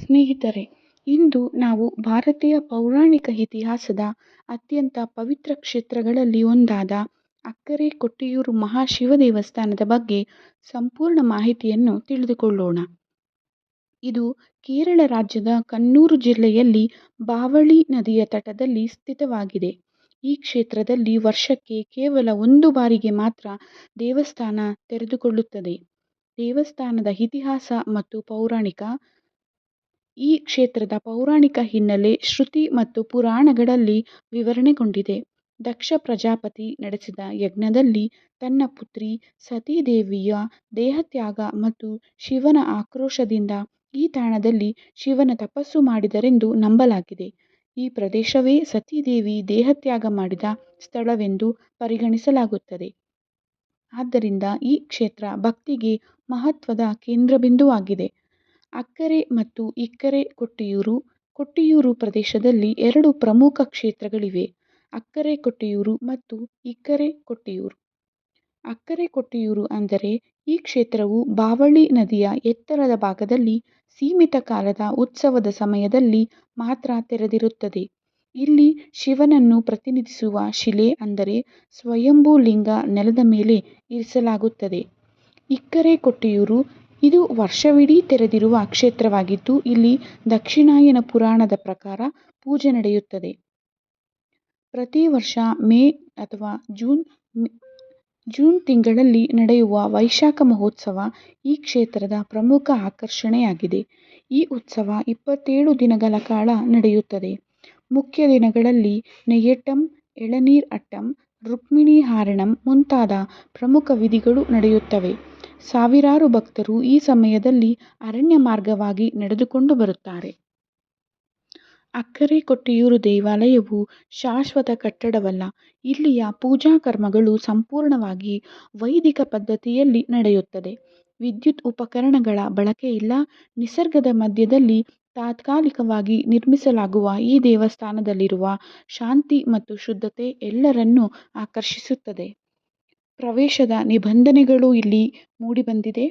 ಸ್ನೇಹಿತರೆ, ಇಂದು ನಾವು ಭಾರತೀಯ ಪೌರಾಣಿಕ ಇತಿಹಾಸದ ಅತ್ಯಂತ ಪವಿತ್ರ ಕ್ಷೇತ್ರಗಳಲ್ಲಿ ಒಂದಾದ ಅಕ್ಕರೆ ಕೊಟ್ಟಿಯೂರು ಮಹಾಶಿವ ದೇವಸ್ಥಾನದ ಬಗ್ಗೆ ಸಂಪೂರ್ಣ ಮಾಹಿತಿಯನ್ನು ತಿಳಿದುಕೊಳ್ಳೋಣ. ಇದು ಕೇರಳ ರಾಜ್ಯದ ಕಣ್ಣೂರು ಜಿಲ್ಲೆಯಲ್ಲಿ ಬಾವಳಿ ನದಿಯ ತಟದಲ್ಲಿ ಸ್ಥಿತವಾಗಿದೆ. ಈ ಕ್ಷೇತ್ರದಲ್ಲಿ ವರ್ಷಕ್ಕೆ ಕೇವಲ ಒಂದು ಬಾರಿಗೆ ಮಾತ್ರ ದೇವಸ್ಥಾನ ತೆರೆದುಕೊಳ್ಳುತ್ತದೆ. ದೇವಸ್ಥಾನದ ಇತಿಹಾಸ ಮತ್ತು ಪೌರಾಣಿಕ ಈ ಕ್ಷೇತ್ರದ ಪೌರಾಣಿಕ ಹಿನ್ನೆಲೆ ಶ್ರುತಿ ಮತ್ತು ಪುರಾಣಗಳಲ್ಲಿ ವಿವರಣೆಗೊಂಡಿದೆ. ದಕ್ಷ ಪ್ರಜಾಪತಿ ನಡೆಸಿದ ಯಜ್ಞದಲ್ಲಿ ತನ್ನ ಪುತ್ರಿ ಸತೀದೇವಿಯ ದೇಹತ್ಯಾಗ ಮತ್ತು ಶಿವನ ಆಕ್ರೋಶದಿಂದ ಈ ತಾಣದಲ್ಲಿ ಶಿವನ ತಪಸ್ಸು ಮಾಡಿದರೆಂದು ನಂಬಲಾಗಿದೆ. ಈ ಪ್ರದೇಶವೇ ಸತೀದೇವಿ ದೇಹತ್ಯಾಗ ಮಾಡಿದ ಸ್ಥಳವೆಂದು ಪರಿಗಣಿಸಲಾಗುತ್ತದೆ. ಆದ್ದರಿಂದ ಈ ಕ್ಷೇತ್ರ ಭಕ್ತಿಗೆ ಮಹತ್ವದ ಕೇಂದ್ರಬಿಂದುವಾಗಿದೆ. ಅಕ್ಕರೆ ಮತ್ತು ಇಕ್ಕರೆ ಕೊಟ್ಟಿಯೂರು ಕೊಟ್ಟಿಯೂರು ಪ್ರದೇಶದಲ್ಲಿ ಎರಡು ಪ್ರಮುಖ ಕ್ಷೇತ್ರಗಳಿವೆ. ಅಕ್ಕರೆ ಕೊಟ್ಟಿಯೂರು ಮತ್ತು ಇಕ್ಕರೆ ಕೊಟ್ಟಿಯೂರು. ಅಕ್ಕರೆ ಕೊಟ್ಟಿಯೂರು ಅಂದರೆ ಈ ಕ್ಷೇತ್ರವು ಬಾವಳಿ ನದಿಯ ಎತ್ತರದ ಭಾಗದಲ್ಲಿ ಸೀಮಿತ ಕಾಲದ ಉತ್ಸವದ ಸಮಯದಲ್ಲಿ ಮಾತ್ರ ತೆರೆದಿರುತ್ತದೆ. ಇಲ್ಲಿ ಶಿವನನ್ನು ಪ್ರತಿನಿಧಿಸುವ ಶಿಲೆ ಅಂದರೆ ಸ್ವಯಂಭೂ ಲಿಂಗ ನೆಲದ ಮೇಲೆ ಇರಿಸಲಾಗುತ್ತದೆ. ಇಕ್ಕರೆ ಕೊಟ್ಟಿಯೂರು ಇದು ವರ್ಷವಿಡೀ ತೆರೆದಿರುವ ಕ್ಷೇತ್ರವಾಗಿದ್ದು, ಇಲ್ಲಿ ದಕ್ಷಿಣಾಯನ ಪುರಾಣದ ಪ್ರಕಾರ ಪೂಜೆ ನಡೆಯುತ್ತದೆ. ಪ್ರತಿ ವರ್ಷ ಮೇ ಅಥವಾ ಜೂನ್ ಜೂನ್ ತಿಂಗಳಲ್ಲಿ ನಡೆಯುವ ವೈಶಾಖ ಮಹೋತ್ಸವ ಈ ಕ್ಷೇತ್ರದ ಪ್ರಮುಖ ಆಕರ್ಷಣೆಯಾಗಿದೆ. ಈ ಉತ್ಸವ ಇಪ್ಪತ್ತೇಳು ದಿನಗಳ ಕಾಲ ನಡೆಯುತ್ತದೆ. ಮುಖ್ಯ ದಿನಗಳಲ್ಲಿ ನೆಯ್ಯಟ್ಟಂ ಎಳನೀರ್ ಅಟ್ಟಂ, ರುಕ್ಮಿಣಿ ಹಾರಣಂ ಮುಂತಾದ ಪ್ರಮುಖ ವಿಧಿಗಳು ನಡೆಯುತ್ತವೆ. ಸಾವಿರಾರು ಭಕ್ತರು ಈ ಸಮಯದಲ್ಲಿ ಅರಣ್ಯ ಮಾರ್ಗವಾಗಿ ನಡೆದುಕೊಂಡು ಬರುತ್ತಾರೆ. ಅಕ್ಕರೆ ಕೊಟ್ಟಿಯೂರು ದೇವಾಲಯವು ಶಾಶ್ವತ ಕಟ್ಟಡವಲ್ಲ, ಇಲ್ಲಿಯ ಪೂಜಾ ಕರ್ಮಗಳು ಸಂಪೂರ್ಣವಾಗಿ ವೈದಿಕ ಪದ್ಧತಿಯಲ್ಲಿ ನಡೆಯುತ್ತದೆ. ವಿದ್ಯುತ್ ಉಪಕರಣಗಳ ಬಳಕೆಯಿಲ್ಲ ನಿಸರ್ಗದ ಮಧ್ಯದಲ್ಲಿ ತಾತ್ಕಾಲಿಕವಾಗಿ ನಿರ್ಮಿಸಲಾಗುವ ಈ ದೇವಸ್ಥಾನದಲ್ಲಿರುವ ಶಾಂತಿ ಮತ್ತು ಶುದ್ಧತೆ ಎಲ್ಲರನ್ನೂ ಆಕರ್ಷಿಸುತ್ತದೆ. ಪ್ರವೇಶದ ನಿಬಂಧನೆಗಳು ಇಲ್ಲಿ ಮೂಡಿಬಂದಿದೆ.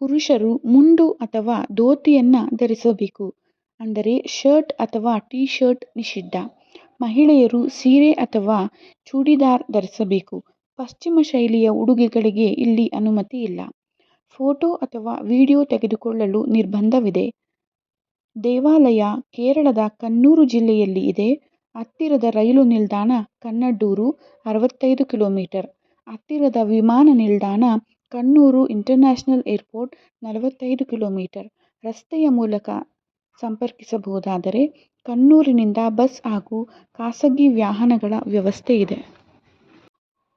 ಪುರುಷರು ಮುಂಡು ಅಥವಾ ಧೋತಿಯನ್ನು ಧರಿಸಬೇಕು. ಅಂದರೆ ಶರ್ಟ್ ಅಥವಾ ಟಿ ಶರ್ಟ್ ನಿಷಿದ್ಧ. ಮಹಿಳೆಯರು ಸೀರೆ ಅಥವಾ ಚೂಡಿದಾರ್ ಧರಿಸಬೇಕು. ಪಶ್ಚಿಮ ಶೈಲಿಯ ಉಡುಗೆಗಳಿಗೆ ಇಲ್ಲಿ ಅನುಮತಿ ಇಲ್ಲ. ಫೋಟೋ ಅಥವಾ ವಿಡಿಯೋ ತೆಗೆದುಕೊಳ್ಳಲು ನಿರ್ಬಂಧವಿದೆ. ದೇವಾಲಯ ಕೇರಳದ ಕಣ್ಣೂರು ಜಿಲ್ಲೆಯಲ್ಲಿ ಇದೆ. ಹತ್ತಿರದ ರೈಲು ನಿಲ್ದಾಣ ಕನ್ನಡೂರು ಅರವತ್ತೈದು ಕಿಲೋಮೀಟರ್. ಹತ್ತಿರದ ವಿಮಾನ ನಿಲ್ದಾಣ ಕಣ್ಣೂರು ಇಂಟರ್ನ್ಯಾಷನಲ್ ಏರ್ಪೋರ್ಟ್ ನಲವತ್ತೈದು ಕಿಲೋಮೀಟರ್. ರಸ್ತೆಯ ಮೂಲಕ ಸಂಪರ್ಕಿಸಬಹುದಾದರೆ ಕಣ್ಣೂರಿನಿಂದ ಬಸ್ ಹಾಗೂ ಖಾಸಗಿ ವಾಹನಗಳ ವ್ಯವಸ್ಥೆ ಇದೆ.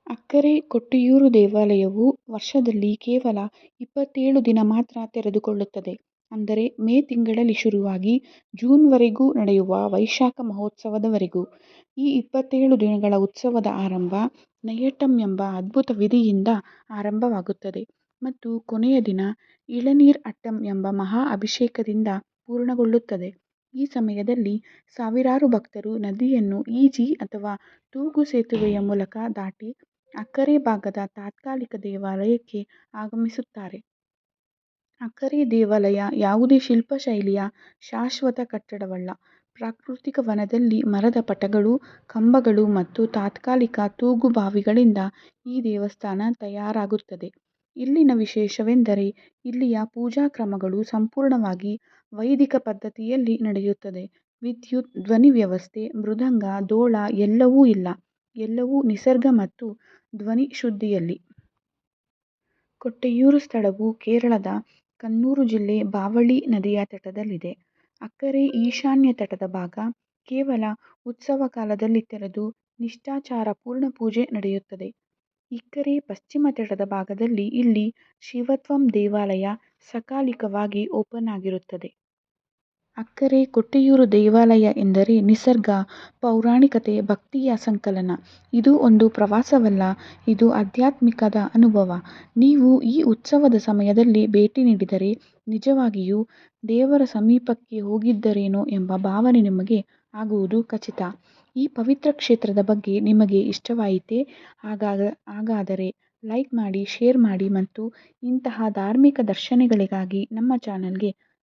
ಅಕ್ಕರೆ ಕೊಟ್ಟಿಯೂರು ದೇವಾಲಯವು ವರ್ಷದಲ್ಲಿ ಕೇವಲ ಇಪ್ಪತ್ತೇಳು ದಿನ ಮಾತ್ರ ತೆರೆದುಕೊಳ್ಳುತ್ತದೆ. ಅಂದರೆ ಮೇ ತಿಂಗಳಲ್ಲಿ ಶುರುವಾಗಿ ಜೂನ್ವರೆಗೂ ನಡೆಯುವ ವೈಶಾಖ ಮಹೋತ್ಸವದವರೆಗೂ. ಈ ಇಪ್ಪತ್ತೇಳು ದಿನಗಳ ಉತ್ಸವದ ಆರಂಭ ನೈಯಟ್ಟಂ ಎಂಬ ಅದ್ಭುತ ವಿಧಿಯಿಂದ ಆರಂಭವಾಗುತ್ತದೆ ಮತ್ತು ಕೊನೆಯ ದಿನ ಇಳನೀರ್ ಅಟ್ಟಂ ಎಂಬ ಮಹಾ ಅಭಿಷೇಕದಿಂದ ಪೂರ್ಣಗೊಳ್ಳುತ್ತದೆ. ಈ ಸಮಯದಲ್ಲಿ ಸಾವಿರಾರು ಭಕ್ತರು ನದಿಯನ್ನು ಈಜಿ ಅಥವಾ ತೂಗು ಸೇತುವೆಯ ಮೂಲಕ ದಾಟಿ ಅಕ್ಕರೆ ಭಾಗದ ತಾತ್ಕಾಲಿಕ ದೇವಾಲಯಕ್ಕೆ ಆಗಮಿಸುತ್ತಾರೆ. ಅಕ್ಕರೆ ದೇವಾಲಯ ಯಾವುದೇ ಶಿಲ್ಪಶೈಲಿಯ ಶಾಶ್ವತ ಕಟ್ಟಡವಲ್ಲ. ಪ್ರಾಕೃತಿಕ ವನದಲ್ಲಿ ಮರದ ಪಟಗಳು, ಕಂಬಗಳು ಮತ್ತು ತಾತ್ಕಾಲಿಕ ತೂಗುಬಾವಿಗಳಿಂದ ಈ ದೇವಸ್ಥಾನ ತಯಾರಾಗುತ್ತದೆ. ಇಲ್ಲಿನ ವಿಶೇಷವೆಂದರೆ ಇಲ್ಲಿಯ ಪೂಜಾ ಕ್ರಮಗಳು ಸಂಪೂರ್ಣವಾಗಿ ವೈದಿಕ ಪದ್ಧತಿಯಲ್ಲಿ ನಡೆಯುತ್ತದೆ. ವಿದ್ಯುತ್, ಧ್ವನಿ ವ್ಯವಸ್ಥೆ, ಮೃದಂಗ ದೋಳ ಎಲ್ಲವೂ ಇಲ್ಲ. ಎಲ್ಲವೂ ನಿಸರ್ಗ ಮತ್ತು ಧ್ವನಿ ಶುದ್ಧಿಯಲ್ಲಿ. ಕೊಟ್ಟೆಯೂರು ಸ್ಥಳವು ಕೇರಳದ ಕಣ್ಣೂರು ಜಿಲ್ಲೆ ಬಾವಳಿ ನದಿಯ ತಟದಲ್ಲಿದೆ. ಅಕ್ಕರೆ ಈಶಾನ್ಯ ತಟದ ಭಾಗ. ಕೇವಲ ಉತ್ಸವ ಕಾಲದಲ್ಲಿ ತೆರೆದು ನಿಷ್ಠಾಚಾರ ಪೂರ್ಣ ಪೂಜೆ ನಡೆಯುತ್ತದೆ. ಇಕ್ಕರೆ ಪಶ್ಚಿಮ ತಟದ ಭಾಗದಲ್ಲಿ ಇಲ್ಲಿ ಶಿವತ್ವಂ ದೇವಾಲಯ ಸಕಾಲಿಕವಾಗಿ ಓಪನ್ ಆಗಿರುತ್ತದೆ. ಅಕ್ಕರೆ ಕೊಟ್ಟಿಯೂರು ದೇವಾಲಯ ಎಂದರೆ ನಿಸರ್ಗ, ಪೌರಾಣಿಕತೆ, ಭಕ್ತಿಯ ಸಂಕಲನ. ಇದು ಒಂದು ಪ್ರವಾಸವಲ್ಲ, ಇದು ಆಧ್ಯಾತ್ಮಿಕದ ಅನುಭವ. ನೀವು ಈ ಉತ್ಸವದ ಸಮಯದಲ್ಲಿ ಭೇಟಿ ನೀಡಿದರೆ ನಿಜವಾಗಿಯೂ ದೇವರ ಸಮೀಪಕ್ಕೆ ಹೋಗಿದ್ದರೇನೋ ಎಂಬ ಭಾವನೆ ನಿಮಗೆ ಆಗುವುದು ಖಚಿತ. ಈ ಪವಿತ್ರ ಕ್ಷೇತ್ರದ ಬಗ್ಗೆ ನಿಮಗೆ ಇಷ್ಟವಾಯಿತೇ? ಹಾಗಾಗ ಹಾಗಾದರೆ ಲೈಕ್ ಮಾಡಿ, ಶೇರ್ ಮಾಡಿ ಮತ್ತು ಇಂತಹ ಧಾರ್ಮಿಕ ದರ್ಶನಗಳಿಗಾಗಿ ನಮ್ಮ ಚಾನಲ್ಗೆ